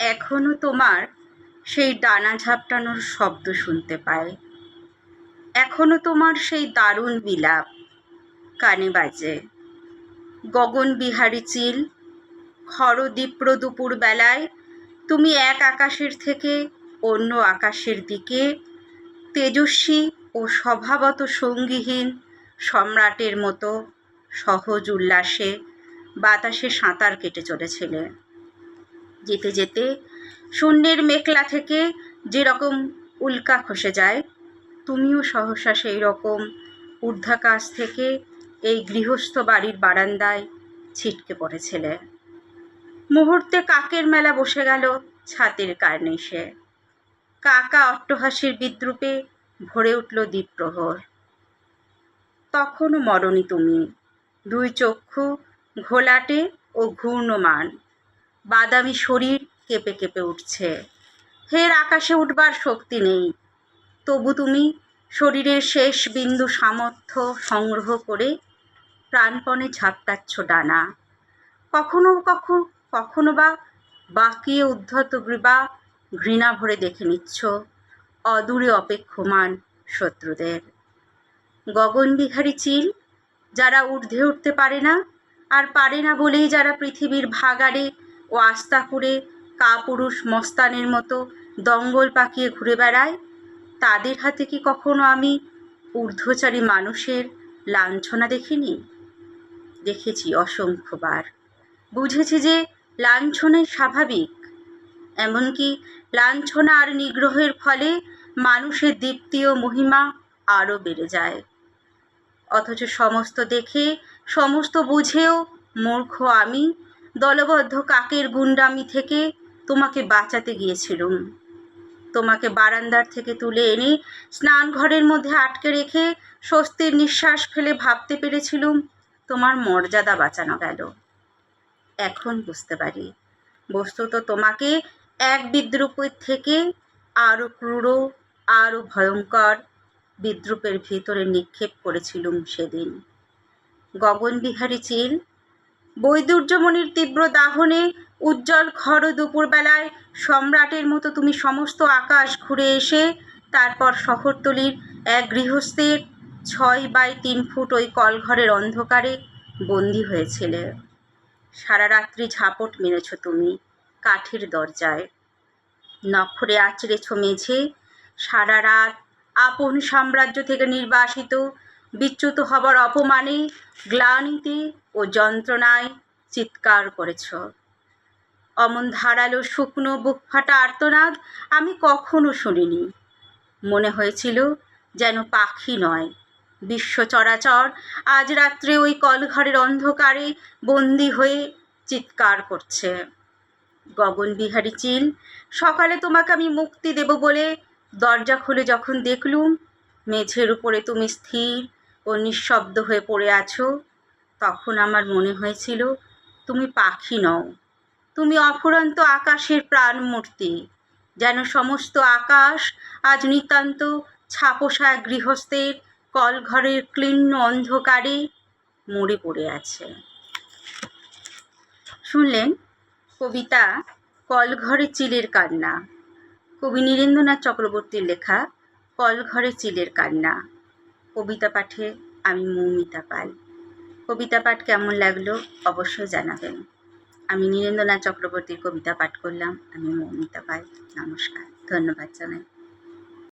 এখনও তোমার সেই ডানা ঝাপটানোর শব্দ শুনতে পায় এখনও তোমার সেই দারুণ বিলাপ কানে বাজে। গগন বিহারী চিল, খরদীপ্র দুপুর বেলায় তুমি এক আকাশের থেকে অন্য আকাশের দিকে তেজস্বী ও স্বভাবত সঙ্গীহীন সম্রাটের মতো সহজ উল্লাসে বাতাসে সাঁতার কেটে চলেছিলে। যেতে যেতে শূন্যের মেঘলা থেকে যেরকম উল্কা খসে যায়, তুমিও সহসা সেই রকম ঊর্ধ্বাকাশ থেকে এই গৃহস্থ বাড়ির বারান্দায় ছিটকে পড়েছিলে। মুহূর্তে কাকের মেলা বসে গেল ছাতের কার্নিশে কাকা অট্টহাসির বিদ্রুপে ভরে উঠল দ্বীপ্রহর তখনও মরণি তুমি। দুই চক্ষু ঘোলাটে ও ঘূর্ণমান। বাদামি শরীর কেঁপে কেঁপে উঠছে। ফের আকাশে উঠবার শক্তি নেই। তবু তুমি শরীরের শেষ বিন্দু সামর্থ্য সংগ্রহ করে প্রাণপণে ঝাপটাচ্ছ ডানা। কখনো কখন কখনো বা বাকিয়ে উদ্ধত গ্রীবা ঘৃণা ভরে দেখে নিচ্ছ অদূরে অপেক্ষমান শত্রুদের। গগনবিহারী চিল, যারা ঊর্ধ্বে উঠতে পারে না আর পারে না বলেই যারা পৃথিবীর ভাগাড়ে ও আস্তা করে কাপুরুষ মস্তানের মতো দঙ্গল পাকিয়ে ঘুরে বেড়ায়? তাদের হাতে কি কখনো আমি ঊর্ধ্বচারী মানুষের লাঞ্ছনা দেখিনি? দেখেছি অসংখ্যবার। বুঝেছি যে লাঞ্ছনাই স্বাভাবিক। এমনকি লাঞ্ছনা আর নিগ্রহের ফলে মানুষের দীপ্তি ও মহিমা আরও বেড়ে যায়। অথচ সমস্ত দেখে, সমস্ত বুঝেও মূর্খ আমি দলবদ্ধ কাকের গুন্ডামি থেকে তোমাকে বাঁচাতে গিয়েছিলুম। তোমাকে বারান্দার থেকে তুলে এনে স্নান ঘরের মধ্যে আটকে রেখে স্বস্তির নিঃশ্বাস ফেলে ভাবতে পেরেছিলুম, তোমার মর্যাদা বাঁচানো গেল। এখন বুঝতে পারি, বস্তুত তোমাকে এক বিদ্রুপের থেকে আরও ক্রূর আরও ভয়ঙ্কর বিদ্রুপের ভিতরে নিক্ষেপ করেছিলুম সেদিন। গগনবিহারী চিল বৈদুর্যমণির তীব্র দাহনে, উজ্জ্বল খর দুপুরবেলায় সম্রাটের মতো তুমি সমস্ত আকাশ ঘুরে এসে তারপর শহরতলির এক গৃহস্থের ছয় বাই তিন ফুট ওই কলঘরের অন্ধকারে বন্দি হয়েছিলে। সারা রাত্রি ঝাপট মেরেছ তুমি কাঠের দরজায়। নখরে আঁচড়েছ মেঝে। সারা রাত আপন সাম্রাজ্য থেকে নির্বাসিত বিচ্যুত হবার অপমানে গ্লানিতে ও যন্ত্রণায় চিৎকার করেছ। অমন ধারালো শুকনো বুক ফাটা আর্তনাদ আমি কখনো শুনিনি। মনে হয়েছিল যেন পাখি নয়। বিশ্ব চরাচর আজ রাত্রে ওই কলঘরের অন্ধকারে বন্দি হয়ে চিৎকার করছে। গগন গগনবিহারী চিল, সকালে তোমাকে আমি মুক্তি দেব বলে দরজা খুলে যখন দেখলুম, মেঝের উপরে তুমি স্থির ও নিঃশব্দ হয়ে পড়ে আছো? তখন আমার মনে হয়েছিল, তুমি পাখি নও। তুমি অফুরন্ত আকাশের প্রাণমূর্তি, যেন সমস্ত আকাশ আজ নিতান্ত ছাপোষা গৃহস্থের কলঘরের ক্লিন্ন অন্ধকারে মরে পড়ে আছে। শুনলেন, কবিতা, কলঘরে চিলের কান্না। কবি নীরেন্দ্রনাথ চক্রবর্তীর লেখা, কলঘরে চিলের কান্না। কবিতা পাঠে আমি মৌমিতা পাল। কবিতা পাঠ কেমন লাগল অবশ্যই জানাবেন। আমি নীরেন্দ্রনাথ চক্রবর্তীর কবিতা পাঠ করলাম। আমি মৌমিতা পাল। নমস্কার। ধন্যবাদ জানাই।